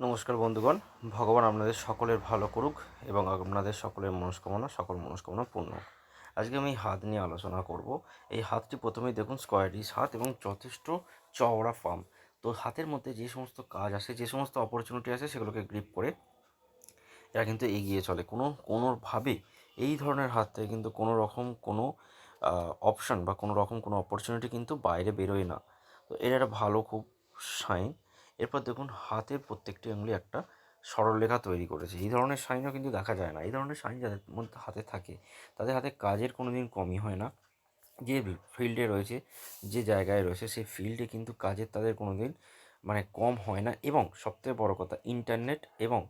নমস্কার বন্ধুগণ, ভগবান আপনাদের সকলের ভালো করুক এবং আপনাদের সকলের মনস্কামনা, সকল মনস্কামনা পূর্ণ। আজকে আমি হাত নিয়ে আলোচনা করব। এই হাতটি প্রথমেই দেখুন স্কোয়ারিস হাত এবং যথেষ্ট চওড়া ফার্ম তো হাতের মধ্যে যে সমস্ত কাজ আসে, যে সমস্ত অপরচুনিটি আসে, সেগুলোকে গ্রিপ করে এরা কিন্তু এগিয়ে চলে। কোনো, কোনোভাবে এই ধরনের হাত থেকে কিন্তু কোনো রকম কোনো অপশান বা কোনো রকম কোনো অপরচুনিটি কিন্তু বাইরে বেরোয় না। তো এটা একটা ভালো খুব সাইন এরপর দেখুন হাতের প্রত্যেকটি আঙুলি একটা সরলরেখা তৈরি করেছে। এই ধরনের সাইনও কিন্তু দেখা যায় না। এই ধরনের সাইন যাদের মধ্যে হাতে থাকে, তাদের হাতে কাজের কোনো দিন কমই হয় না। যে ফিল্ডে রয়েছে, যে জায়গায় রয়েছে, সেই ফিল্ডে কিন্তু কাজের তাদের কোনো দিন মানে কম হয় না। এবং সবথেকে বড় কথা, ইন্টারনেট এবং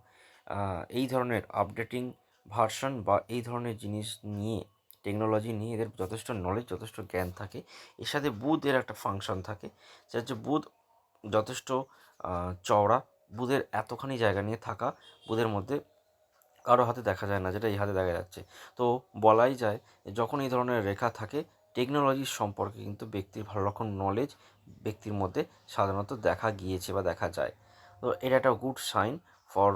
এই ধরনের আপডেটিং ভার্সন বা এই ধরনের জিনিস নিয়ে, টেকনোলজি নিয়ে এদের যথেষ্ট নলেজ যথেষ্ট জ্ঞান থাকে। এর সাথে বুধের একটা ফাংশন থাকে। সেটা হচ্ছে বুধ যথেষ্ট চওড়া। বুধের এতখানি জায়গা নিয়ে থাকা বুধের মধ্যে কারও হাতে দেখা যায় না, যেটা এই হাতে দেখা যাচ্ছে। তো বলাই যায়, যখন এই ধরনের রেখা থাকে টেকনোলজির সম্পর্কে কিন্তু ব্যক্তির ভালো রকম নলেজ ব্যক্তির মধ্যে সাধারণত দেখা গিয়েছে বা দেখা যায়। তো এটা একটা গুড সাইন ফর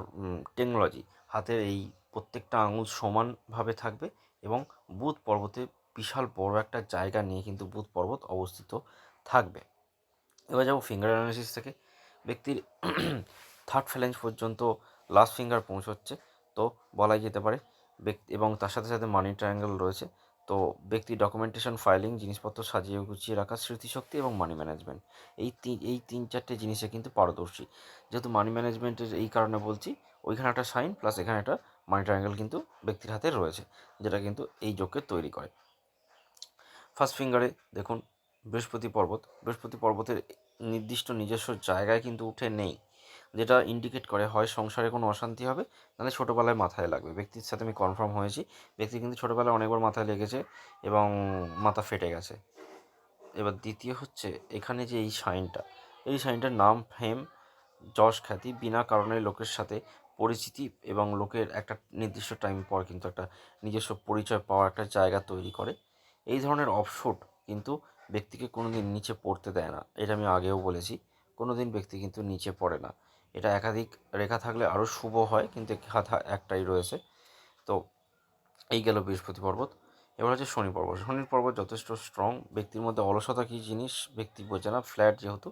টেকনোলজি হাতের এই প্রত্যেকটা আঙুল সমানভাবে থাকবে এবং বুধ পর্বতে বিশাল বড় একটা জায়গা নিয়ে কিন্তু বুধ পর্বত অবস্থিত থাকবে। এবার যাব ফিঙ্গার অ্যানালিসিস থেকে। ব্যক্তির থার্ড ফ্যালেঞ্জ পর্যন্ত লাস্ট ফিঙ্গার পৌঁছচ্ছে। তো বলাই যেতে পারে, ব্যক্তি এবং তার সাথে সাথে মানি ট্রায়াঙ্গেল রয়েছে। তো ব্যক্তি ডকুমেন্টেশন ফাইলিং জিনিসপত্র সাজিয়ে গুছিয়ে রাখা, স্মৃতিশক্তি এবং মানি ম্যানেজমেন্ট এই তিন এই তিন চারটে জিনিসে কিন্তু পারদর্শী। যেহেতু মানি ম্যানেজমেন্টের এই কারণে বলছি, ওইখানে একটা সাইন প্লাস এখানে একটা মানি ট্রায়াঙ্গেল কিন্তু ব্যক্তির হাতে রয়েছে, যেটা কিন্তু এই যোগকে তৈরি করে। ফার্স্ট ফিঙ্গারে দেখুন, বৃহস্পতি পর্বত। বৃহস্পতি পর্বতের নির্দিষ্ট নিজস্ব জায়গায় কিন্তু উঠে নেই, যেটা ইন্ডিকেট করে হয় সংসারে কোনো অশান্তি হবে নাহলে ছোটোবেলায় মাথায় লাগবে। ব্যক্তির সাথে আমি কনফার্ম হয়েছি, ব্যক্তি কিন্তু ছোটোবেলায় অনেকবার মাথায় লেগেছে এবং মাথা ফেটে গেছে। এবার দ্বিতীয় হচ্ছে, এখানে যে এই সাইনটা, এই সাইনটার নাম ফেম, যশ খ্যাতি, বিনা কারণে লোকের সাথে পরিচিতি এবং লোকের একটা নির্দিষ্ট টাইম পর কিন্তু একটা নিজস্ব পরিচয় পাওয়ার একটা জায়গা তৈরি করে। এই ধরনের অফশুট কিন্তু ব্যক্তিকে কোনো দিন নিচে পড়তে দেয় না। এটা আমি আগেও বলেছি। কোনো দিন ব্যক্তি কিন্তু নিচে পড়ে না। এটা একাধিক রেখা থাকলে আরও শুভ হয়, কিন্তু হাতা একটাই রয়েছে। তো এই গেল বৃহস্পতি পর্বত। এবার হচ্ছে শনি পর্বত। শনির পর্বত যথেষ্ট স্ট্রং ব্যক্তির মধ্যে অলসতা কী জিনিস ব্যক্তি বোঝে না। ফ্ল্যাট যেহেতু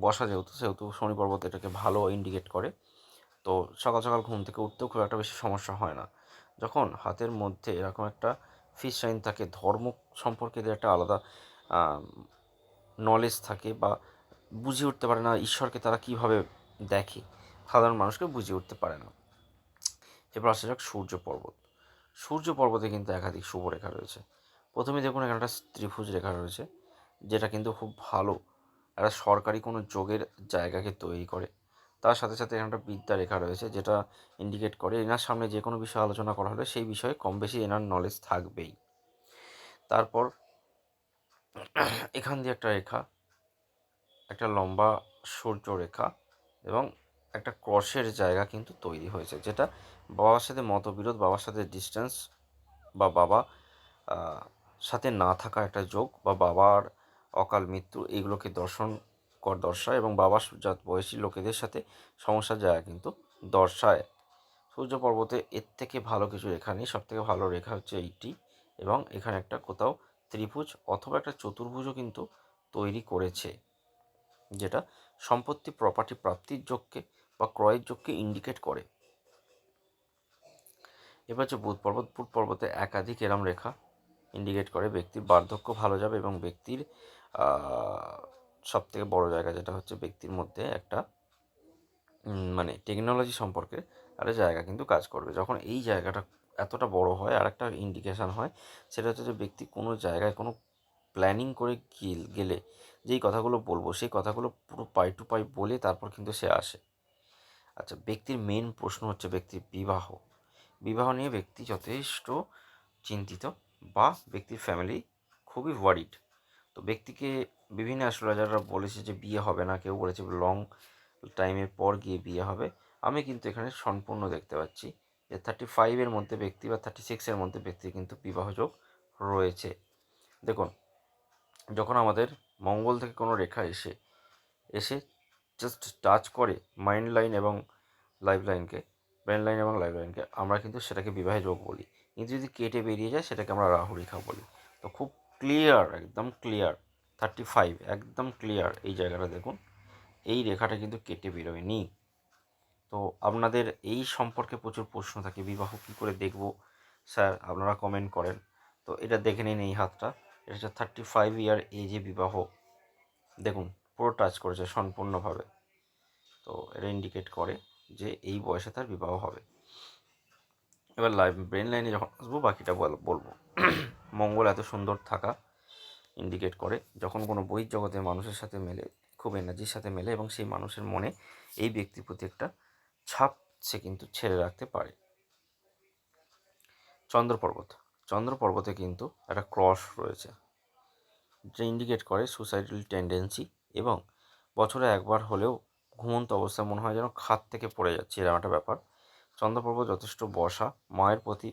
বসা যেহেতু, সেহেতু শনি পর্বত এটাকে ভালো ইন্ডিকেট করে। তো সকাল সকাল ঘুম থেকে উঠতেও খুব একটা বেশি সমস্যা হয় না। যখন হাতের মধ্যে এরকম একটা ফিস সাইন থাকে, ধর্ম সম্পর্কে একটা আলাদা নলেজ থাকে বা বুঝে উঠতে পারে না ঈশ্বরকে তারা কীভাবে দেখে। সাধারণ মানুষকে বুঝে উঠতে পারে না। এবার আসা যাক সূর্য পর্বত। সূর্য পর্বতে কিন্তু একাধিক শুভ রেখা রয়েছে। প্রথমে দেখুন এখানে একটা ত্রিভুজ রেখা রয়েছে, যেটা কিন্তু খুব ভালো একটা সরকারি কোনো যোগের জায়গাকে তৈরি করে। তার সাথে সাথে এখানে একটা বিদ্যা রেখা রয়েছে, যেটা ইন্ডিকেট করে এনার সামনে যে কোনো বিষয়ে আলোচনা করা হলে সেই বিষয়ে কম বেশি এনার নলেজ থাকবেই। তারপর এখান দিয়ে একটা রেখা, একটা লম্বা সূর্য রেখা এবং একটা ক্রসের জায়গা কিন্তু তৈরি হয়েছে, যেটা বাবার সাথে মতবিরোধ, বাবার সাথে ডিস্টেন্স বা বাবা সাথে না থাকা একটা যোগ বা বাবার অকাল মৃত্যু, এইগুলোকে দর্শন কর, দর্শায় এবং বাবার জাত বয়সী লোকেদের সাথে সমস্যার জায়গা কিন্তু দর্শায়। সূর্য পর্বতে এর থেকে ভালো কিছু রেখা নেই সব থেকে ভালো রেখা হচ্ছে এইটি এবং এখানে একটা কোথাও ত্রিভুজ অথবা একটা চতুর্ভুজও কিন্তু তৈরি করেছে, যেটা সম্পত্তি প্রপার্টি প্রাপ্তির যোগকে বা ক্রয়ের যোগকে ইন্ডিকেট করে। এবার হচ্ছে বুধ পর্বত, বুধ পর্বতে একাধিক এরম রেখা ইন্ডিকেট করে, ব্যক্তির বার্ধক্য ভালো যাবে এবং ব্যক্তির সব থেকে বড়ো জায়গা যেটা হচ্ছে ব্যক্তির মধ্যে একটা মানে টেকনোলজি সম্পর্কে একটা জায়গা কিন্তু কাজ করবে। যখন এই জায়গাটা এতটা বড় হয় আর একটা ইন্ডিকেশান হয়, সেটা হচ্ছে যে ব্যক্তি কোনো জায়গায় কোনো প্ল্যানিং করে গেলে যেই কথাগুলো বলব, সেই কথাগুলো পুরো পাই টু পাই বলে তারপর কিন্তু সে আসে। আচ্ছা ব্যক্তির মেন প্রশ্ন হচ্ছে ব্যক্তির বিবাহ। বিবাহ নিয়ে ব্যক্তি যথেষ্ট চিন্তিত বা ব্যক্তির ফ্যামিলি খুবই ওয়ারিড তো ব্যক্তিকে বিভিন্ন অ্যাস্ট্রোলজাররা বলেছে যে বিয়ে হবে না, কেউ বলেছে লং টাইমের পর গিয়ে বিয়ে হবে। আমি কিন্তু এখানে সম্পূর্ণ দেখতে পাচ্ছি। যে থার্টি ফাইভের মধ্যে ব্যক্তি বা থার্টি সিক্সের মধ্যে ব্যক্তি কিন্তু বিবাহযোগ রয়েছে। দেখুন, যখন আমাদের মঙ্গল থেকে কোনো রেখা এসে এসে জাস্ট টাচ করে মাইন্ড লাইন এবং লাইফ লাইনকে ব্রেন লাইন এবং লাইফ লাইনকে আমরা কিন্তু সেটাকে বিবাহে যোগ বলি। কিন্তু যদি কেটে বেরিয়ে যায়, সেটাকে আমরা রাহু রেখা বলি। তো খুব ক্লিয়ার একদম ক্লিয়ার থার্টি ফাইভ একদম ক্লিয়ার এই জায়গাটা দেখুন, এই রেখাটা কিন্তু কেটে বেরোয়নি। তো আপনাদের এই সম্পর্কে প্রচুর প্রশ্ন থাকে, বিবাহ কী করে দেখব? স্যার, আপনারা কমেন্ট করেন। তো এটা দেখে নিন এই হাতটা। এটা হচ্ছে থার্টি ফাইভ ইয়ার এজে বিবাহ। দেখুন, পুরো টাচ করেছে সম্পূর্ণভাবে। তো এটা ইন্ডিকেট করে যে এই বয়সে তার বিবাহ হবে। এবার লাইভ ব্রেন লাইনে যখন আসব, বাকিটা বলব। মঙ্গল এত সুন্দর থাকা ইন্ডিকেট করে, যখন কোনো বই জগতে মানুষের সাথে মেলে, খুব এনার্জির সাথে মেলে এবং সেই মানুষের মনে এই ব্যক্তির প্রতি একটা ছাপ সে কিন্তু ছেড়ে রাখতে পারে। চন্দ্র পর্বত চন্দ্র পর্বতে কিন্তু একটা ক্রস রয়েছে, যা ইন্ডিকেট করে সুসাইডাল টেন্ডেন্সি এবং বছরে একবার হলেও ঘুমন্ত অবস্থায় মনে হয় যেন খাত থেকে পড়ে যাচ্ছে, এরকম একটা ব্যাপার। চন্দ্রপর্ব যথেষ্ট বসা, মায়ের প্রতি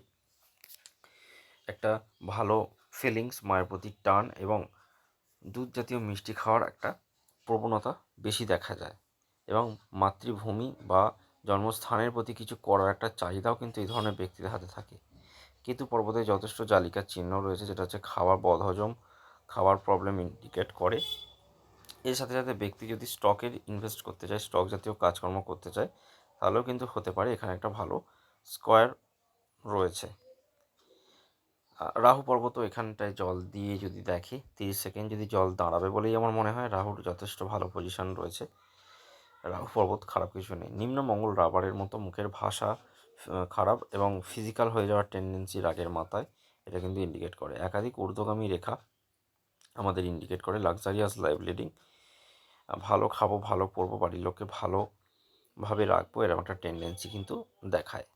একটা ভালো ফিলিংস মায়ের প্রতি টান এবং দুধ জাতীয় মিষ্টি খাওয়ার একটা প্রবণতা বেশি দেখা যায় এবং মাতৃভূমি বা জন্মস্থানের প্রতি কিছু করার একটা চাহিদাও কিন্তু এই ধরনের ব্যক্তিদের হাতে থাকে। কেতু পর্বতে যথেষ্ট জালিকার চিহ্ন রয়েছে, যেটা হচ্ছে খাওয়ার বদহজম, খাওয়ার প্রবলেম ইন্ডিকেট করে। এর সাথে সাথে ব্যক্তি যদি স্টকের ইনভেস্ট করতে চায় স্টক জাতীয় কাজকর্ম করতে চায়, তাহলেও কিন্তু হতে পারে এখানে একটা ভালো স্কোয়ার রয়েছে। রাহু পর্বত এখানটায় জল দিয়ে যদি দেখে, তিরিশ সেকেন্ড যদি জল দাঁড়াবে বলেই আমার মনে হয়, রাহুর যথেষ্ট ভালো পজিশন রয়েছে। রাহু পর্বত খারাপ কিছু নেই। নিম্ন মঙ্গল রাবারের মতো মুখের ভাষা খারাপ এবং ফিজিক্যাল হয়ে যাওয়ার টেন্ডেন্সি রাগের মাথায়। এটা কিন্তু ইন্ডিকেট করে। একাধিক ঊর্ধ্বগামী রেখা আমাদের ইন্ডিকেট করে। লাক্সারিয়াস লাইফ লিডিং ভালো খাব, ভালো পরবো, বাড়ির লোককে ভালোভাবে রাখব, এরকম একটা টেন্ডেন্সি কিন্তু দেখায়।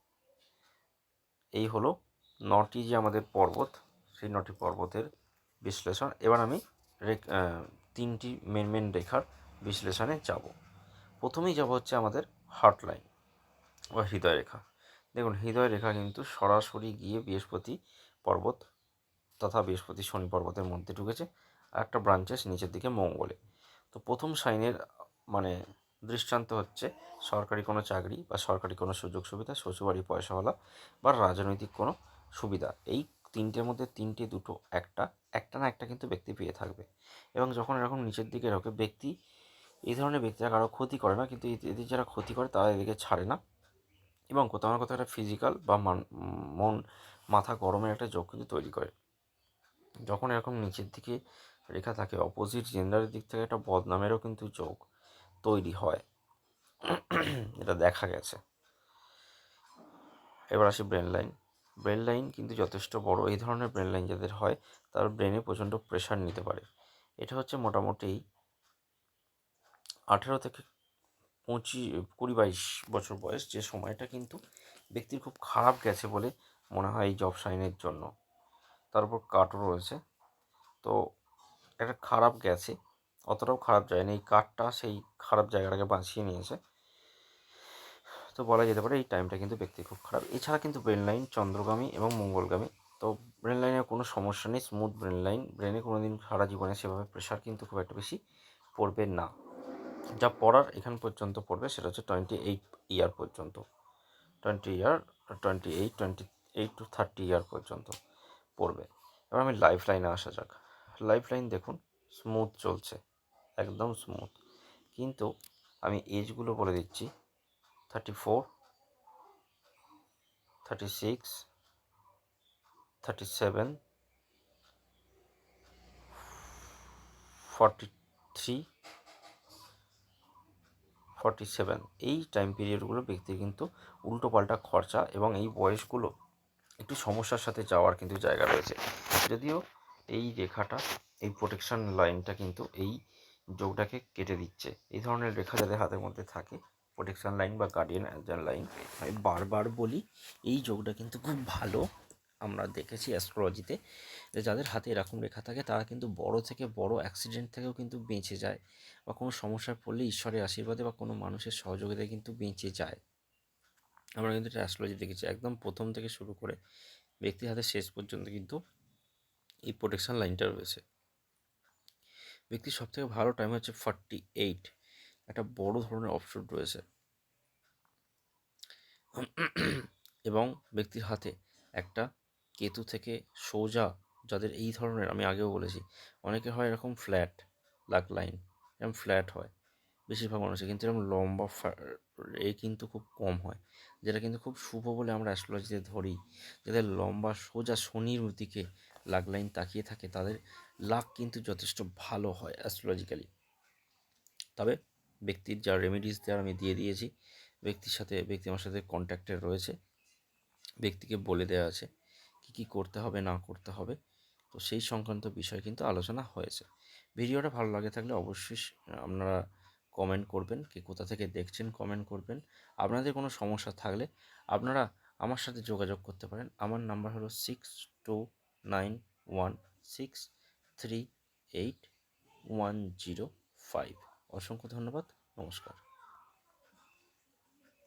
এই হলো নটি যে আমাদের পর্বত, সেই নটি পর্বতের বিশ্লেষণ। এবার আমি তিনটি মেন মেন রেখার বিশ্লেষণে যাব। প্রথমেই যাব হচ্ছে আমাদের হার্ট লাইন বা হৃদয় রেখা দেখুন হৃদয় রেখা কিন্তু সরাসরি গিয়ে বৃহস্পতি পর্বত তথা বৃহস্পতি শনি পর্বতের মধ্যে ঢুকেছে আর একটা ব্রাঞ্চেস নিচের দিকে মঙ্গলে। তো প্রথম সাইনের মানে দৃষ্টান্ত হচ্ছে সরকারি কোনো চাকরি বা সরকারি কোনো সুযোগ সুবিধা, শ্বশুরবাড়ি, পয়সাওয়ালা বা রাজনৈতিক কোনো সুবিধা। এই তিনটের মধ্যে তিনটে, দুটো, একটা একটা না একটা কিন্তু ব্যক্তি পেয়ে থাকবে। এবং যখন এরকম নিচের দিকে ঢোকে, ব্যক্তি এই ধরনের ব্যক্তিরা কারও ক্ষতি করে না, কিন্তু এদের যারা ক্ষতি করে তারা এদিকে ছাড়ে না। এবং কোথাও না কোথাও একটা ফিজিক্যাল বা মন মাথা গরমের একটা যোগ কিন্তু তৈরি করে। যখন এরকম নিচের দিকে রেখা থাকে অপোজিট জেন্ডারের দিক থেকে একটা বদনামেরও কিন্তু যোগ তৈরি হয়। এটা দেখা গেছে। এবার আসি ব্রেন লাইন ব্রেন লাইন কিন্তু যথেষ্ট বড়। এই ধরনের ব্রেন লাইন যাদের হয়, তার ব্রেনে প্রচণ্ড প্রেশার নিতে পারে। এটা হচ্ছে মোটামুটি আঠেরো থেকে পঁচিশ কুড়ি বাইশ বছর বয়স যে সময়টা কিন্তু ব্যক্তির খুব খারাপ গেছে বলে মনে হয় এই জব সাইনের জন্য। তার উপর কাটও রয়েছে। তো একটা খারাপ গেছে, অতটাও খারাপ যায়নি। এই কাঠটা সেই খারাপ জায়গাটাকে বাঁচিয়ে নিয়েছে। তো বলা যেতে পারে এই টাইমটা কিন্তু ব্যক্তি খুব খারাপ। এছাড়া কিন্তু ব্রেন লাইন চন্দ্রগামী এবং মঙ্গলগামী। তো ব্রেন লাইনের কোনো সমস্যা নেই স্মুথ ব্রেন লাইন ব্রেনে কোনো দিন সারা জীবনে সেভাবে প্রেশার কিন্তু খুব একটা বেশি পড়বে না। যা পড়ার এখান পর্যন্ত পড়বে সেটা হচ্ছে টোয়েন্টি এইট ইয়ার পর্যন্ত। Twenty year twenty eight twenty eight to thirty year পর্যন্ত পড়বে। এবার আমি লাইফ লাইনে আসা যাক। লাইফ লাইন দেখুন স্মুথ চলছে, একদম স্মুথ কিন্তু আমি এজগুলো বলে দিচ্ছি thirty four thirty six thirty seven forty three forty seven এই টাইম পিরিয়ডগুলো ব্যক্তির কিন্তু উল্টো পাল্টা খরচা এবং এই বয়সগুলো একটু সমস্যার সাথে যাওয়ার কিন্তু জায়গা রয়েছে। যদিও এই রেখাটা, এই প্রোটেকশন লাইনটা কিন্তু এই যোগটাকে কেটে দিচ্ছে। এই ধরনের রেখা যাদের হাতের মধ্যে থাকে প্রোটেকশন লাইন বা গার্ডিয়ান লাইন আমি বারবার বলি, এই যোগটা কিন্তু খুব ভালো আমরা দেখেছি অ্যাস্ট্রোলজিতে যে যাদের হাতে এরকম রেখা থাকে, তারা কিন্তু বড় থেকে বড় অ্যাক্সিডেন্ট থেকেও কিন্তু বেঁচে যায় বা কোনো সমস্যায় পড়লে ঈশ্বরের আশীর্বাদে বা কোনো মানুষের সহযোগিতায় কিন্তু বেঁচে যায়। আমরা কিন্তু এটা অ্যাস্ট্রোলজি দেখেছি। একদম প্রথম থেকে শুরু করে ব্যক্তির হাতে শেষ পর্যন্ত কিন্তু এই প্রোটেকশন লাইনটা রয়েছে। ব্যক্তির সবথেকে ভালো টাইম হচ্ছে ফর্টি এইট একটা বড় ধরনের অপশন রয়েছে। এবং ব্যক্তির হাতে একটা কেতু থেকে সোজা, যাদের এই ধরনের আমি আগেও বলেছি, অনেকে হয় এরকম ফ্ল্যাট লাক লাইন এরকম ফ্ল্যাট হয়, বেশিরভাগ মানুষের কিন্তু এরকম লম্বা এ কিন্তু খুব কম হয়, যেটা কিন্তু খুব শুভ বলে আমরা অ্যাস্ট্রোলজিতে ধরি, যাদের লম্বা, সোজা শনির দিকে লাগ লাইন তাকিয়ে থাকে, তাদের লাক কিন্তু যথেষ্ট ভালো হয় অ্যাস্ট্রোলজিক্যালি তবে ব্যক্তির যা রেমেডিস দেওয়ার আমি দিয়ে দিয়েছি, ব্যক্তির সাথে, ব্যক্তি আমার সাথে কন্ট্যাক্টে রয়েছে, ব্যক্তিকে বলে দেওয়া আছে কী করতে হবে, না করতে হবে, তো সেই সংক্রান্ত বিষয় কিন্তু আলোচনা হয়েছে। ভিডিওটা ভালো লাগে থাকলে অবশ্যই আপনারা কমেন্ট করবেন, কে কোথা থেকে দেখছেন কমেন্ট করবেন। আপনাদের কোনো সমস্যা থাকলে আপনারা আমার সাথে যোগাযোগ করতে পারেন। আমার নাম্বার হলো six two nine one six three eight one zero five অসংখ্য ধন্যবাদ, নমস্কার।